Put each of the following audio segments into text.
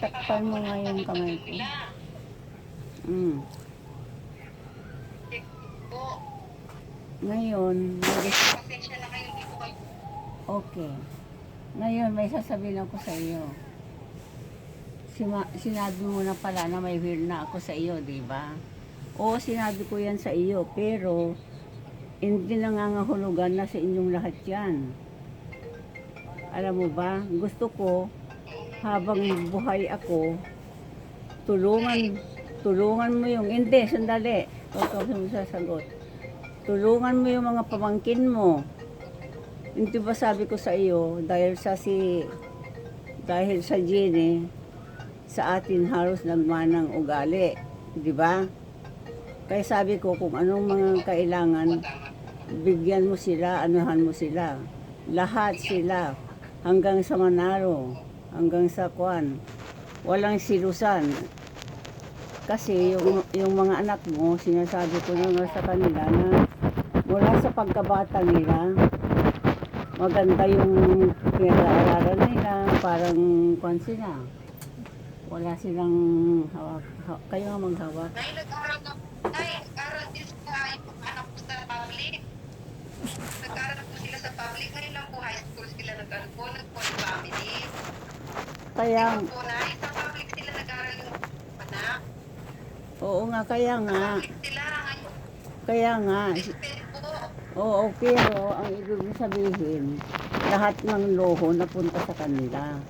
Takpan mo nga yung kamay ko. Mm. Ngayon, Pasensya na kayo, hindi kayo. okay. Ngayon, may sasabihin ako sa iyo. Sima, sinabi mo na pala na may will na ako sa iyo, di ba? Oo, sinabi ko yan sa iyo, pero hindi nangangahulugan na sa inyong lahat yan. Alam mo ba, gusto ko, habang buhay ako, tulungan, tulungan mo yung, hindi, sandali, huwag ka sasagot. Tulungan mo yung mga pamangkin mo. Hindi ba sabi ko sa iyo, dahil sa si, dahil sa Jenny, sa atin halos nagmanang ugali. Di ba? Kaya sabi ko, kung anong mga kailangan, bigyan mo sila, anuhan mo sila. Lahat sila, hanggang sa Manalo, hanggang sa Kwan. Walang silusan. Kasi yung, yung mga anak mo, sinasabi ko na sa kanila na mula sa pagkabata nila, maganda yung pinag-aaralan nila, parang kwan sila. Wala silang hawak. ha- kayo nga maghawak. Nay, nag-aral na Nay, nag-aral anak ko sa public. Nag-aral po sila sa public. Ngayon lang po high school sila nag-aral po. Nag-poly family. Kaya, po, Nay, sa public sila nag-aral yung anak. oo nga, kaya nga, kaya nga. Oo, pero ang ibig sabihin, lahat ng loho napunta sa kanila.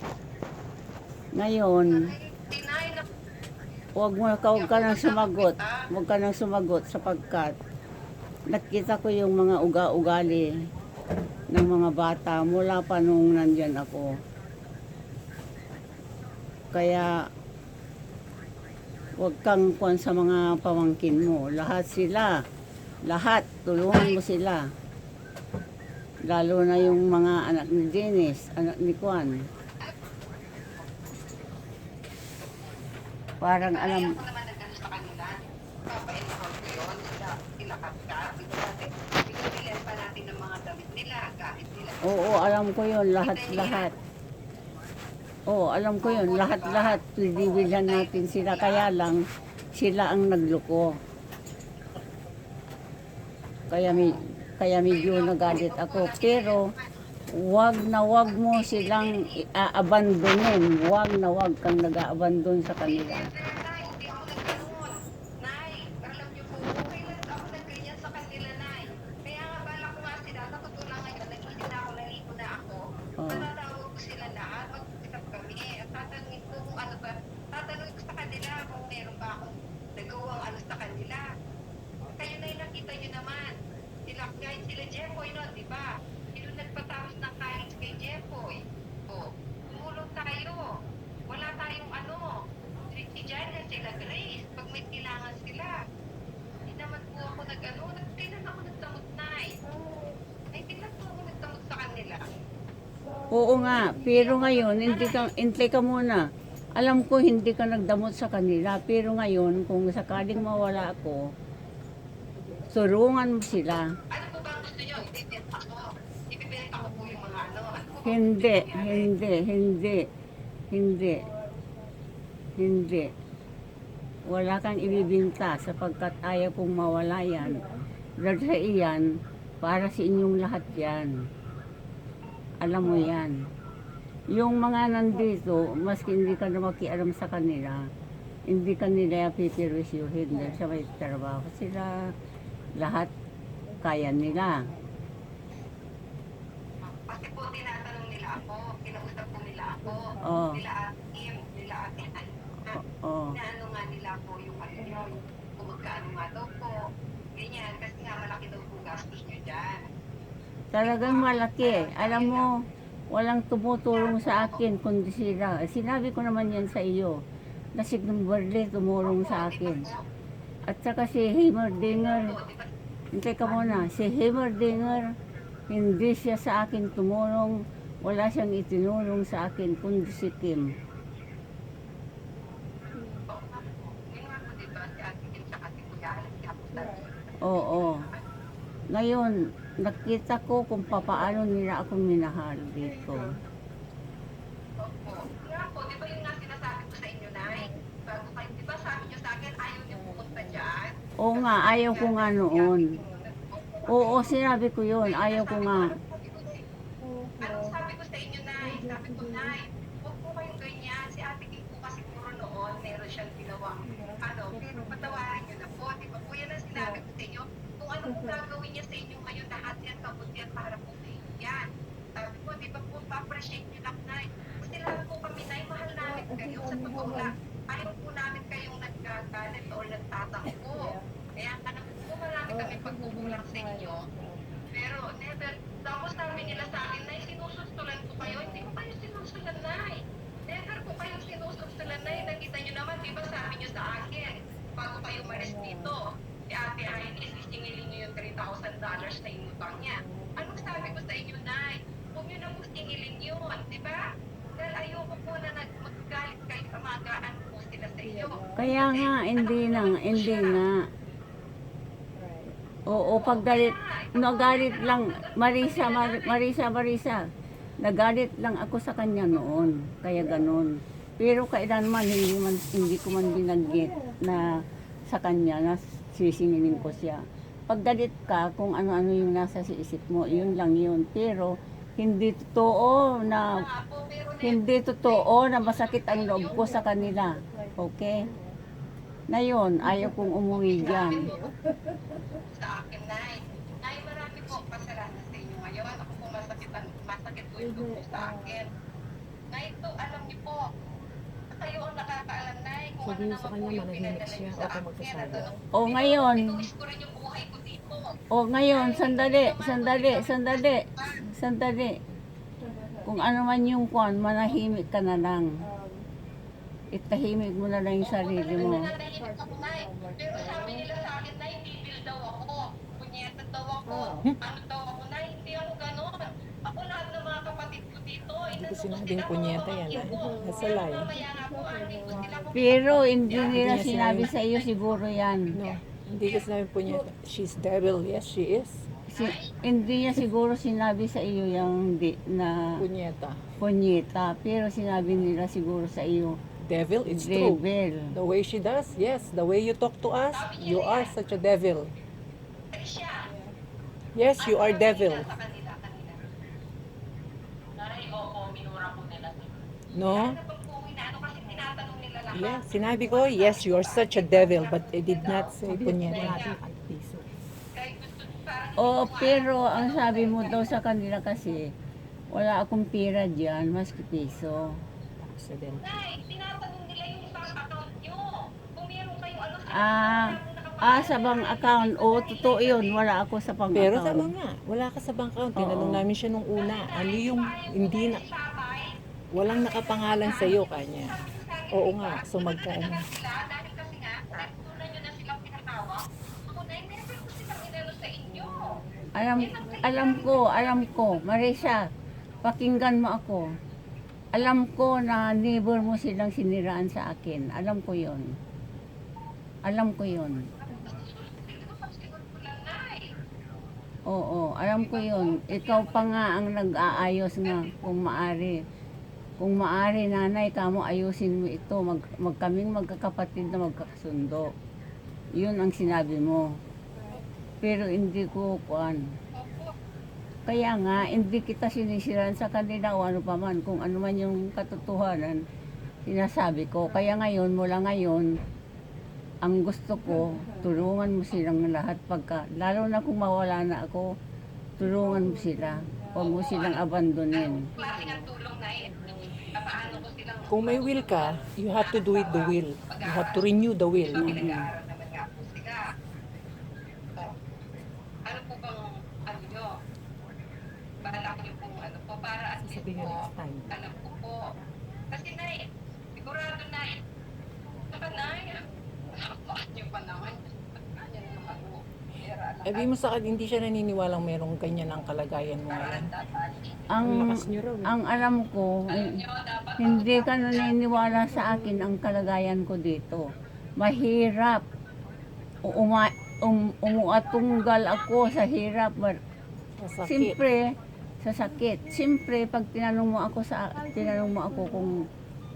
Ngayon, na Huwag mo ka, huwag ka nang sumagot. Huwag ka nang sumagot sapagkat nakita ko yung mga uga-ugali ng mga bata mula pa nung nandyan ako. Kaya huwag kang kuwan sa mga pamangkin mo. Lahat sila. Lahat. Tulungan mo sila. Lalo na yung mga anak ni Dennis, anak ni Kwan. Parang alam. Oo, alam ko yun, lahat-lahat. Oo, alam ko yun, lahat-lahat. Pinibilhan natin sila, kaya lang sila ang nagluko. Kaya, may, kaya medyo nagalit ako. Pero, wag na wag mo silang i-abandonin. Wag na wag kang nag-aabandon sa kanila. Nay, hindi ako nagkaroon. Nay, alam niyo po, okay lang ako nagganyan sa kanila, Nay. Kaya nga bala ko nga sila, sa totoo lang ngayon, nag-isip na ako, naligo na ako. Oo. Matatawag ko sila lahat, mag-usap kami. At tatanungin ko kung ano ba, tatanungin ko sa kanila kung meron ba akong nagawang ano sa kanila. Kayo na yung nakita niyo naman. Sila, kahit sila Jeffoy nun, di ba? Sino nagpatapos ng college kay Jeffoy? O, tumulong tayo. Wala tayong ano. Si Jana, sila Grace, pag may kailangan sila. Hindi naman po ako nag-ano, nagtinan ako nagdamot na. Ay, tingnan po ako nagdamot sa kanila. Oo nga, pero ngayon, hindi ka, hintay ka muna. Alam ko hindi ka nagdamot sa kanila, pero ngayon, kung sakaling mawala ako, surungan mo sila. Ano po ba ang gusto nyo? Ibibenta ko. Ibibenta ko po yung mga ano. Ano po Hindi, hindi, hindi, hindi, hindi. Wala kang ibibinta sapagkat ayaw kong mawala yan. Dahil sa iyan, para sa inyong lahat yan. Alam mo yan. Yung mga nandito, maski hindi ka na makialam sa kanila, hindi ka nila pipirwisyuhin dahil sa may trabaho sila, lahat kaya nila. Kasi po tinatanong nila ako, kinausap po nila ako, Oo. nila Akim, nila Akim, ano, Oo. inaano nga nila po yung ano nyo, kung magkaano nga daw po, ganyan, kasi nga malaki daw po gastos nyo dyan. Talagang malaki. Alam mo, walang tumutulong sa akin kundi sila. Sinabi ko naman yan sa iyo. Na si Gumbarle tumulong sa akin. At saka si Heimerdinger, hintay ka muna, si Heimerdinger, hindi siya sa akin tumulong. Wala siyang itinulong sa akin kundi si Kim. Oo. Ngayon, nakita ko kung papaano nila ako minahal dito. Opo. Kaya ba yung sinasabi ko sa inyo, Nay? Bago kayo, di ba sabi niyo sa akin, ayaw niyo pumunta dyan? Oo nga, ayaw ko nga noon. Oo, sinabi ko yun, ayaw ko nga. Pagkukulang sa inyo. Pero never, tapos sabi nila sa akin, Nay, sinusustulan ko kayo. Hindi ko kayo sinusulan, Nay. Never ko kayo sinusustulan, Nay. Nakita niyo naman, di ba sabi niyo sa akin, bago kayo umalis dito, si Ate Aileen, isingilin niyo yung $3,000 na inutang niya. Anong sabi ko sa inyo, Nay? Huwag niyo na mo singilin yun, di ba? Dahil ayoko po na magagalit kayo sa magaan po sila sa iyo. Kaya nga, hindi na, hindi nga. Oo, pag galit, nagalit lang, Marisa, Mar- Marisa, Marisa, nagalit lang ako sa kanya noon, kaya ganun. Pero kailanman, hindi, man, hindi ko man binanggit na sa kanya, na sisingilin ko siya. Pag galit ka, kung ano-ano yung nasa sa isip mo, yun lang yun. Pero, hindi totoo na, hindi totoo na masakit ang loob ko sa kanila. Okay? Na yun, ayaw kong umuwi dyan. sa akin, Nay. Nay, marami po pasalanan sa inyo ngayon. Ako po masakit, ang, masakit po yung ko sa akin. Nay, ito, alam niyo po, kayo ang nakakaalam, Nay, kung Sabi ano sa naman po kanya, yung manahimik pinadala siya, niyo sa huwag akin. magsasabi. O ngayon, Tinuwis ko rin yung buhay ko dito. o ngayon, sandali, sandali, sandali, sandali. Kung ano man yung kwan, manahimik ka na lang. Itahimik mo na lang yung sarili mo. Ako. Pero sabi nila sa akin, Nay, bibili daw ako. Punyeta daw ako. Ano daw ako, Nay? Hindi ako ganon. Ako lahat ng mga kapatid ko dito. Hindi ko sinabing punyeta yan, ah. Sila Pero hindi nila sinabi sa iyo siguro yan. No, hindi ko sinabi po niya, she's devil. Yes, she is. Si, hindi niya siguro sinabi sa iyo yung di, na Punyeta. punyeta. Pero sinabi nila siguro sa iyo, Devil, it's true. devil. The way she does, yes. The way you talk to us, you are such a devil. Yes, you are devil. No? Yes, sinabi ko, yes, you are such a devil. But I did not say punyeta. Oo, pero ang sabi mo daw sa kanila kasi, wala akong pira dyan, maski piso. Nay, tinatanong nila yung bank account nyo. Kung meron kayong ano sa Ah, ah, sa bank account. Oo, totoo yun. Wala ako sa bank Pero tama account. nga, wala ka sa bank account. Tinanong Oo. namin siya nung una, ano yung hindi na, walang nakapangalan sa iyo kanya. Oo nga, so magkano? Alam, alam ko, alam ko. Marisa, pakinggan mo ako. Alam ko na neighbor mo silang siniraan sa akin. Alam ko yon. Alam ko Nay. Oo, alam ko yun. Ikaw pa nga ang nag-aayos nga kung maari. Kung maari, nanay, kamo ayusin mo ito. Mag, mag kaming magkakapatid na magkakasundo. Yun ang sinabi mo. Pero hindi ko kuan. Kaya nga, hindi kita sinisiran sa kanila o ano pa man. Kung ano man yung katotohanan, sinasabi ko. Kaya ngayon, mula ngayon, ang gusto ko, tulungan mo silang lahat pagka, lalo na kung mawala na ako, tulungan mo sila. Huwag mo silang abandonin. Kung may will ka, you have to do it the will. You have to renew the will. po. Oh. Ano po bang, ano nyo? Balak nyo pong ano po, para at least Sabihin po, next time. alam ko po. Kasi Nay, sigurado Nay, saka Nay, bakit nyo pa naman? Kanya naman po. Pera lang. Sabi mo sa akin, hindi siya naniniwalang merong ganyan ang kalagayan mo ngayon. Ang Ang, lakas niyo raw. eh. ang alam ko, hindi ka naniniwala sa akin ang kalagayan ko dito. Mahirap. Uma, um, umuatunggal ako sa hirap. Mar- Masakit. Siyempre, sa sakit. Siyempre, pag tinanong mo ako sa tinanong mo ako kung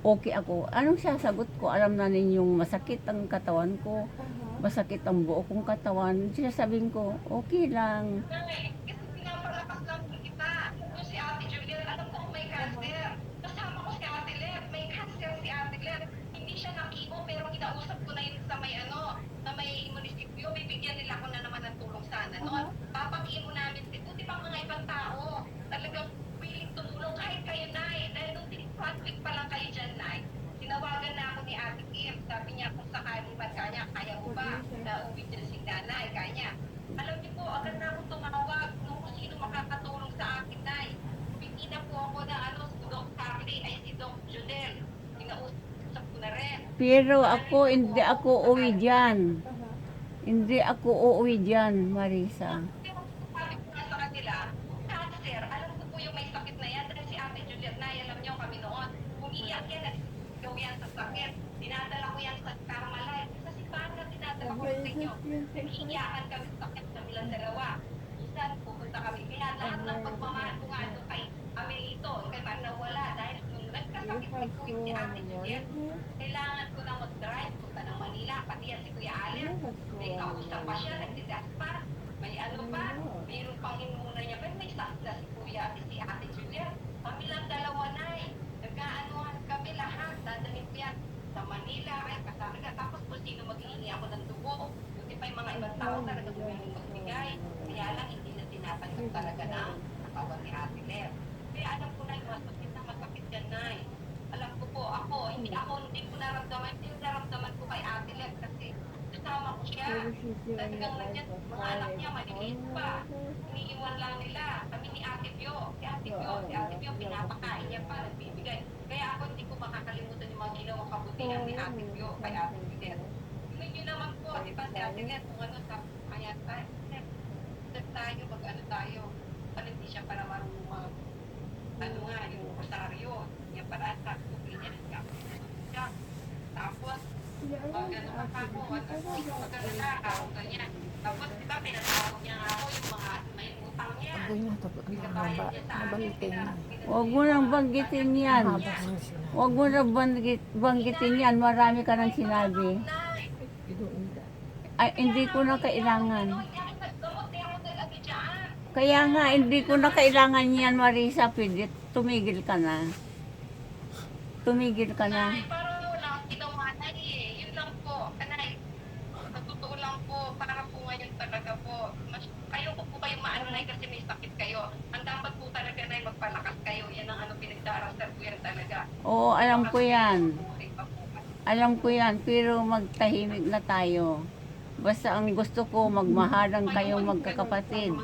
okay ako, anong sasagot ko? Alam na ninyong masakit ang katawan ko. Masakit ang buo kong katawan. Sinasabihin ko, okay lang. Junel. Kinausap ko na rin. Pero ako, hindi ako uwi dyan. Hindi ako uuwi dyan, Marisa. Pero sabi ko nga sa kanila, cancer, alam ko po yung may sakit na yan dahil si Ate Juliet na, alam niyo kami noon, umiiyak yan at ikaw yan sa sakit. Dinadala ko yan sa Carmelite. Kasi paano dinadala ko sa inyo? Umiiyakan kami sa sakit ng ilang dalawa. Minsan pupunta kami. Kaya lahat ng pagmamahal ko nga doon kay Amelito, kay Manawala, dahil Kuya si Ate Juliet, kailangan ko na mag-drive punta ng Manila, pati yan si Kuya Allen. May kausap pa siya, nagtigas pa. May ano pa, mayroon pang inuna niya. Pero may sakit na si Kuya, si Ate Julia. Kami lang dalawa na eh. Nagkaanuhan kami lahat. Dadalhin ko yan sa Manila. Ay, kasama ka. Tapos kung sino maghihingi ako ng dugo. Buti pa yung mga ibang tao talaga tumulong magbigay. Kaya lang, hindi na tinatanggap talaga ng katawan ni Ate Ler. Kaya alam ko na yung masakit na masakit yan, ko po, ako, hindi ko naramdaman, hindi ko naramdaman ko kay Ate Ler kasi kasama ko siya. Talagang nandiyan, mga anak niya, maliliit pa. Iniiwan lang nila. Kami ni Ate Pio. Si Ate Pio, si Ate Pio, pinapakain niya pa, nagbibigay. Kaya ako hindi ko makakalimutan yung mga ginawang kabutihan ni Ate Pio kay Ate Pio. Yun yun naman po, di ba si Ate Net, kung ano sa kaya tayo, tayo, mag ano tayo. Ano hindi siya para marunong mag, ano nga, yung rosaryo. Yan para sa kubli niya, siya. Tapos, pag ano pa pa ako, ano po, pag ano na, ako ganyan. Tapos, di ba, pinatawag niya nga ako yung mga may utang niya. Agoy na to. Ang haba. Nabalikin na. Huwag mo nang banggitin yan. Huwag mo nang banggit, banggitin yan. Marami ka nang sinabi. Ay, hindi ko na kailangan. niya, niya. Kaya nga, hindi ko na kailangan yan, Marisa. Pwede, tumigil ka na. Tumigil ka na. Nay, parang wala akong ginawa na eh. Yun lang po. Kanay, sa totoo lang po, para po ngayon talaga po. Mas, ayoko po kayo maano na kasi may sakit kayo. Ang dapat po talaga na magpalakas kayo. Yan ang ano pinagdarasal ko yan talaga. Oo, alam ko yan. Alam ko yan, pero magtahimik na tayo. Basta ang gusto ko, magmahalan kayong magkakapatid.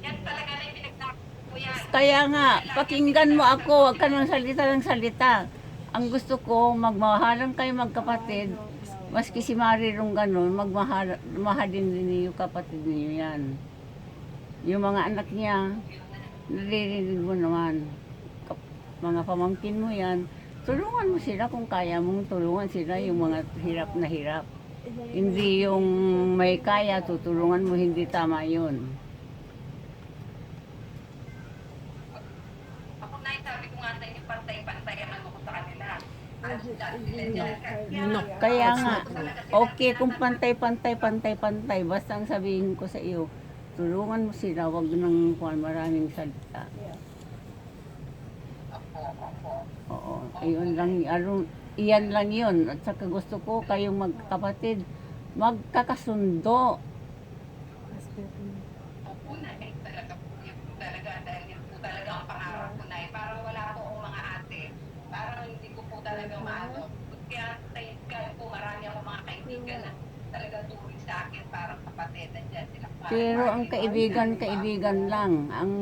Yan. Kaya nga, pakinggan mo ako, huwag ka nang salita ng salita. Ang gusto ko, magmahalan kayo magkapatid. Maski si Marirong ganun, magmahal mahalin din niyo kapatid niyo yan. Yung mga anak niya, naririnig mo naman. Mga pamangkin mo yan, tulungan mo sila kung kaya mong tulungan sila yung mga hirap na hirap. Hindi yung may kaya, tutulungan mo, hindi tama yun. Ako na sabi ko nga sa inyo, pantay-pantay ang ano ko sa kanila. No. Kaya nga, okay kung pantay-pantay, pantay-pantay, basta ang sabihin ko sa iyo, tulungan mo sila, wag nang kuhan maraming salita. Oo, ayun lang, ano, iyan lang yun. At saka gusto ko kayong magkapatid, magkakasundo. Opo na, eh, talaga po yun po talaga, dahil yun po talaga ang pangarap ko na eh. Parang wala po akong mga ate. Parang hindi ko po talaga maano. Kaya tayo kaya po akong mga kaibigan na talaga turing sa akin, parang kapatid. Nandiyan sila. Pero ang kaibigan, kaibigan lang. Ang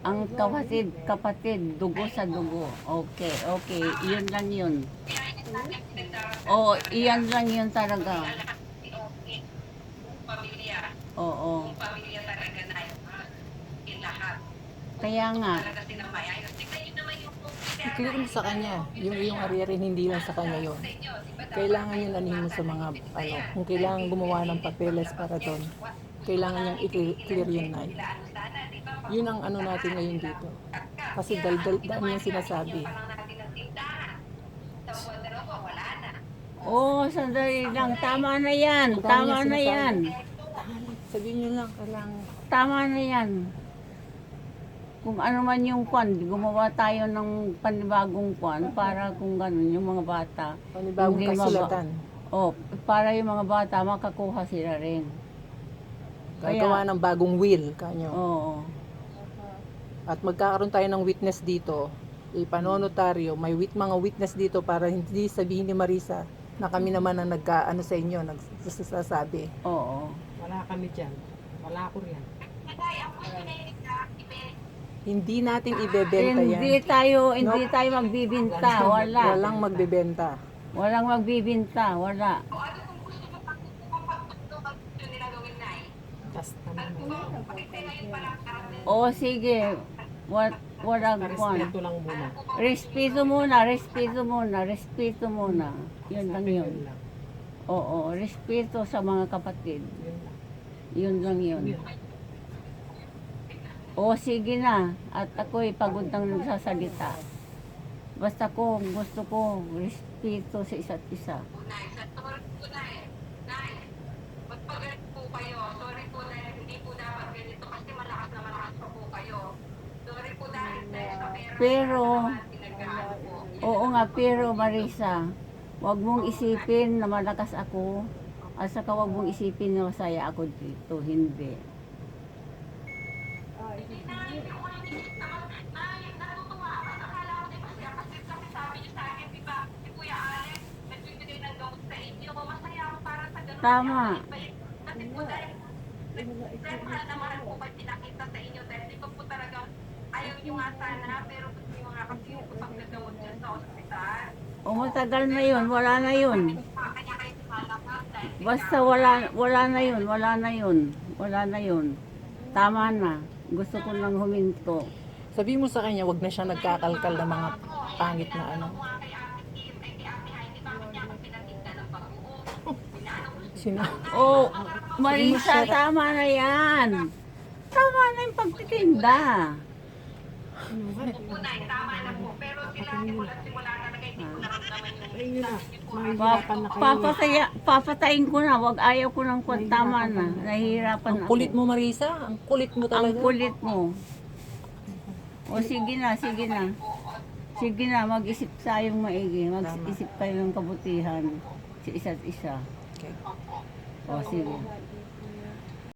ang kapatid, kapatid, dugo sa dugo. Okay, okay, yun lang yun. Yun Oo, talaga. iyan lang yun talaga. Oo. Buong pamilya talaga na yun. Yung lahat. Kaya nga, Talaga. Tingnan yun naman yung I-clear sa kanya. Yung yung ariyarin, hindi lang sa kanya yun. Kailangan niya nanin mo sa mga, ano, kung kailangan gumawa ng papeles para doon, kailangan niyang i-clear yun na. Yun ang ano natin ngayon dito. Kasi daldal, dami yung sinasabi. Oo, sandali lang. Tama na yan. Tama na yan. Sabihin nyo lang, kailangan Tama na yan. Kung ano man yung kwan, gumawa tayo ng panibagong kwan para kung gano'n yung mga bata. panibagong Hindi maba- kasulatan. O, para yung mga bata makakuha sila rin. Kaya- Gagawa ng bagong will kanyo. Oo. At magkakaroon tayo ng witness dito. Ipanonotaryo, may wit mga witness dito para hindi sabihin ni Marisa na kami naman ang nagkaano sa inyo, nagsasabi. Oo. Wala kami dyan. Wala ko riyan. Hindi natin ibebenta Hindi yan. tayo, hindi tayo magbibinta. Wala. Walang magbebenta. Walang magbibinta. Wala. O ano sige. Wat, walang kwan. Respeto lang muna. Respeto muna, respeto muna, respeto muna. Yun lang yun. Oo, respeto sa mga kapatid. Yun lang. Yun. O, sige na. At ako'y pagod nang nagsasalita. Basta ko, gusto ko, respeto sa isa't isa. Nay, sa sorry po Nay. Nay, magpagalit po kayo. Sorry po na hindi po dapat ganito kasi malakas na malakas pa po kayo. Sorry po dahil dahil sa pera Pero-. Oo nga, pero Marisa, wag mong isipin na malakas ako. At saka wag mong isipin na masaya ako dito. Hindi. Ganun. Tama. Kasi po dahil, dahil mahal na mahal po kayo pinakita sa inyo. Dahil di ba po talagang niyo nga sana, pero gusto niyo nga kasi yung niyo sa ospital. O matagal na yun, wala na yun. Kanya kayo sumalakad dahil Basta wala, wala na yun, wala na yun. Wala na yun. Tama na. Gusto ko lang huminto. Sabi mo sa kanya, wag na siya nagkakalkal ng mga pangit na ano. Sino? Oh, Marisa, tama na yan. Tama na yung pagtitinda. Na, tama na po. Pero sila simula-simula talaga hindi ko naramdaman yung papataya, papatayin ko na. Wag ayaw ko ng kwan. Tama na. Nahihirapan Ang ako. kulit mo Marisa, ang kulit mo Ang talaga. kulit mo. O sige na, sige na. Sige na, mag-isip tayong maigi. Mag-isip tayo ng kabutihan sa isa't isa. Okay. O sige.